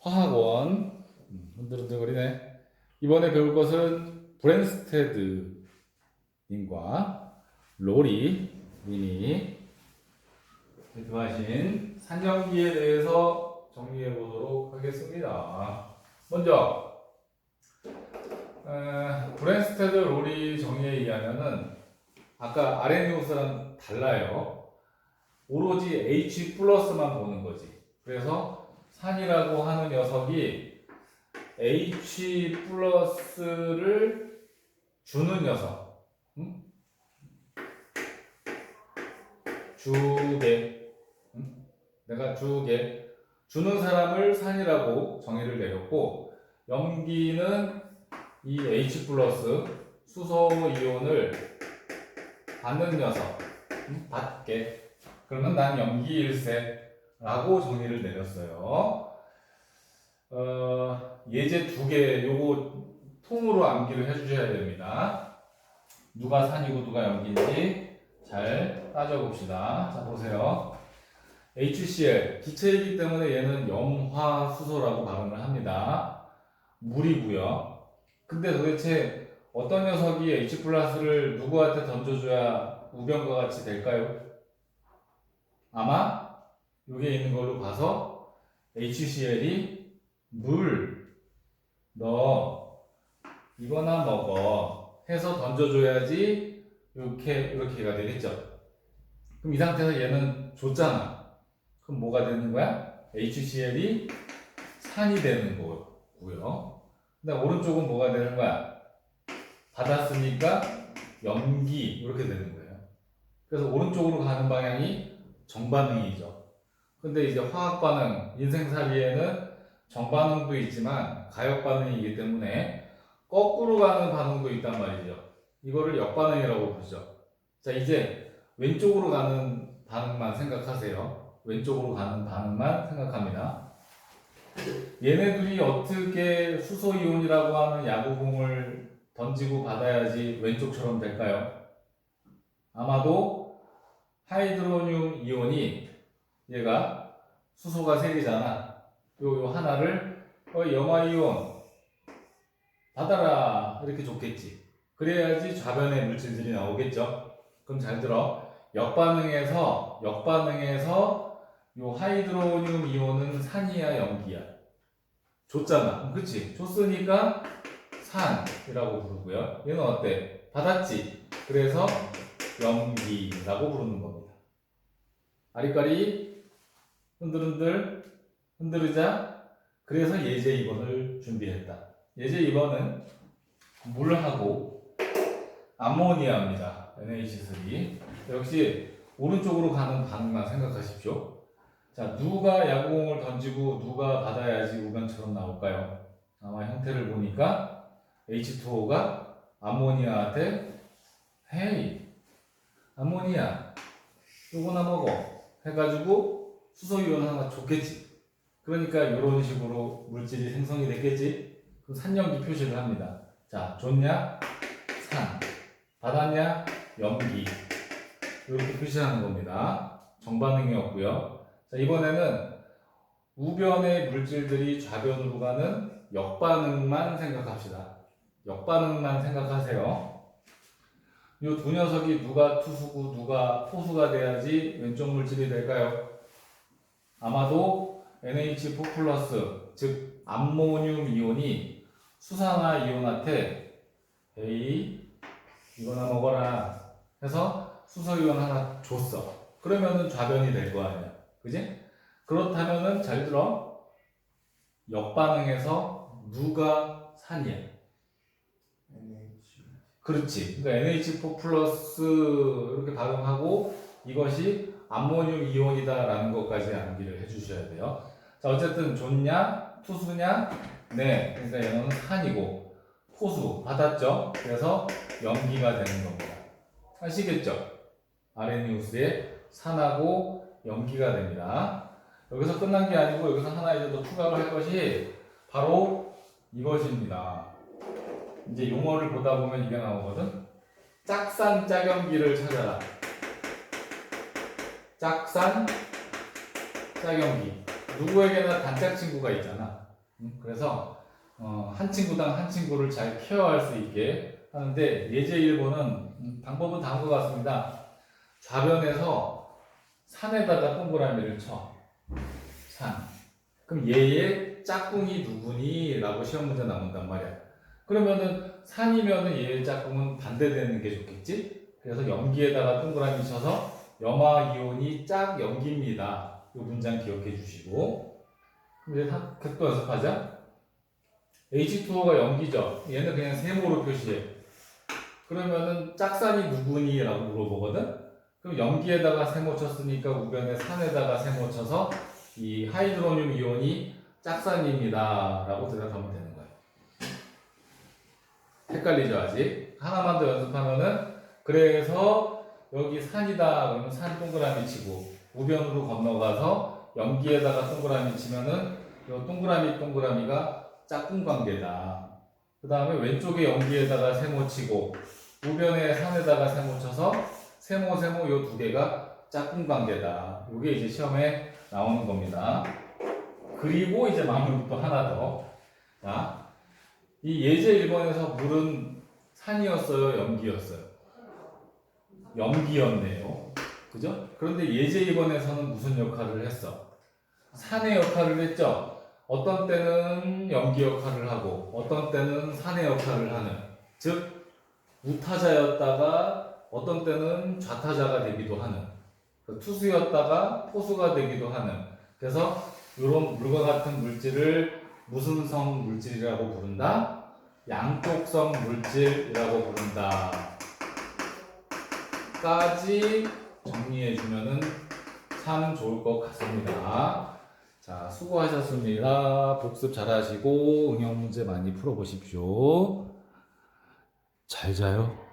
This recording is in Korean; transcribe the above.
화학원 음, 흔들흔들거리네. 이번에 배울 것은 브랜스테드 님과 로리 님이 대표하신 산전기에 대해서 정리해 보도록 하겠습니다. 먼저 에, 브랜스테드 로리 정의에 의하면은 아까 아레니우스랑 달라요. 오로지 H 플러스만 보는 거지. 그래서 산이라고 하는 녀석이 H 플러스를 주는 녀석. 응? 주게. 응? 내가 주게. 주는 사람을 산이라고 정의를 내렸고, 염기는 이 H 플러스 수소 이온을 받는 녀석. 응? 받게. 그러면 난 염기일세 라고 정의를 내렸어요. 어, 예제 두 개, 요거 통으로 암기를 해주셔야 됩니다. 누가 산이고 누가 염기인지 잘 따져봅시다. 자, 보세요. HCl, 기체이기 때문에 얘는 염화수소라고 발음을 합니다. 물이고요. 근데 도대체 어떤 녀석이 H 플러스를 누구한테 던져줘야 우변과 같이 될까요? 아마 여기에 있는 걸로 봐서 HCl이 물, 너 이거나 먹어 해서 던져줘야지 이렇게 이렇게가 되겠죠. 그럼 이 상태에서 얘는 줬잖아. 그럼 뭐가 되는 거야? HCl이 산이 되는 거고요. 근데 오른쪽은 뭐가 되는 거야? 받았으니까 염기 이렇게 되는 거예요. 그래서 오른쪽으로 가는 방향이 정반응이죠. 근데 이제 화학 반응, 인생살이에는 정반응도 있지만 가역 반응이기 때문에 거꾸로 가는 반응도 있단 말이죠. 이거를 역반응이라고 부르죠. 자, 이제 왼쪽으로 가는 반응만 생각하세요. 왼쪽으로 가는 반응만 생각합니다. 얘네들이 어떻게 수소 이온이라고 하는 야구공을 던지고 받아야지 왼쪽처럼 될까요? 아마도 하이드로늄 이온이 얘가 수소가 세 개잖아. 요, 요 하나를 어, 염화 이온 받아라 이렇게 줬겠지. 그래야지 좌변의 물질들이 나오겠죠. 그럼 잘 들어. 역반응에서 역반응에서 요 하이드로늄 이온은 산이야 염기야. 줬잖아. 그치? 줬으니까 산이라고 부르고요. 얘는 어때? 받았지. 그래서 염기라고 부르는 겁니다. 아리까리 흔들흔들 흔들으자. 그래서 예제 2번을 준비했다. 예제 2번은 물하고 암모니아입니다. NH3. 역시 오른쪽으로 가는 반응만 생각하십시오. 자, 누가 야구공을 던지고 누가 받아야지 우변처럼 나올까요? 아마 형태를 보니까 H2O가 암모니아한테 헤이 암모니아 요거나 먹어 해가지고 수소이온 하나 줬겠지. 그러니까 이런 식으로 물질이 생성이 됐겠지. 그럼 산염기 표시를 합니다. 자, 줬냐? 산. 받았냐? 염기. 이렇게 표시하는 겁니다. 정반응이었고요. 자, 이번에는 우변의 물질들이 좌변으로 가는 역반응만 생각합시다. 역반응만 생각하세요. 이 두 녀석이 누가 투수고 누가 포수가 돼야지 왼쪽 물질이 될까요? 아마도 NH4 플러스 즉 암모늄 이온이 수산화 이온한테 에이 이거나 먹어라 해서 수소 이온 하나 줬어. 그러면은 좌변이 될 거 아니야. 그지? 그렇다면은 잘 들어. 역반응에서 누가 산이야? 그렇지. 그러니까 NH4 플러스 이렇게 발음하고 이것이 암모늄 이온이다라는 것까지 암기를 해주셔야 돼요. 자, 어쨌든 좋냐, 투수냐, 네. 그러니까 얘는 산이고 포수 받았죠. 그래서 염기가 되는 겁니다. 아시겠죠? 아레니우스의 산하고 염기가 됩니다. 여기서 끝난 게 아니고 여기서 하나 이제 더 추가를 할 것이 바로 이것입니다. 이제 용어를 보다 보면 이게 나오거든. 짝산 짝염기를 찾아라. 짝산 짝염기. 누구에게나 단짝 친구가 있잖아. 음, 그래서 어, 한 친구당 한 친구를 잘 케어할 수 있게 하는데 예제 1번은 음, 방법은 다음 것 같습니다. 좌변에서 산에다가 동그라미를 쳐. 산. 그럼 얘의 짝꿍이 누구니? 라고 시험 문제 나온단 말이야. 그러면은 산이면은 얘의 짝꿍은 반대되는 게 좋겠지? 그래서 염기에다가 동그라미 쳐서 염화 이온이 짝 염기입니다. 이 문장 기억해 주시고. 이제 한- 또 연습하자. H2O가 염기죠. 얘는 그냥 세모로 표시해. 그러면은 짝산이 누구니? 라고 물어보거든? 그럼 염기에다가 세모 쳤으니까 우변에 산에다가 세모 쳐서 이 하이드로늄 이온이 짝산입니다. 라고 대답하면 되는 거예요. 헷갈리죠, 아직? 하나만 더 연습하면은, 그래서 여기 산이다. 그러면 산 동그라미 치고, 우변으로 건너가서 염기에다가 동그라미 치면은, 이 동그라미 동그라미가 짝꿍 관계다. 그 다음에 왼쪽에 염기에다가 세모 치고, 우변에 산에다가 세모 쳐서, 세모, 세모 요 두 개가 짝꿍 관계다. 이게 이제 시험에 나오는 겁니다. 그리고 이제 마무리 또 하나 더. 자, 이 예제 1번에서 물은 산이었어요, 염기였어요? 염기였네요. 그죠? 그런데 예제 2번에서는 무슨 역할을 했어? 산의 역할을 했죠? 어떤 때는 염기 역할을 하고, 어떤 때는 산의 역할을 하는. 즉, 우타자였다가 어떤 때는 좌타자가 되기도 하는. 그 투수였다가 포수가 되기도 하는. 그래서 이런 물과 같은 물질을 무슨 성 물질이라고 부른다? 양쪽성 물질이라고 부른다. 까지 정리해 주면은 참 좋을 것 같습니다. 자, 수고하셨습니다. 복습 잘 하시고 응용 문제 많이 풀어 보십시오. 잘 자요.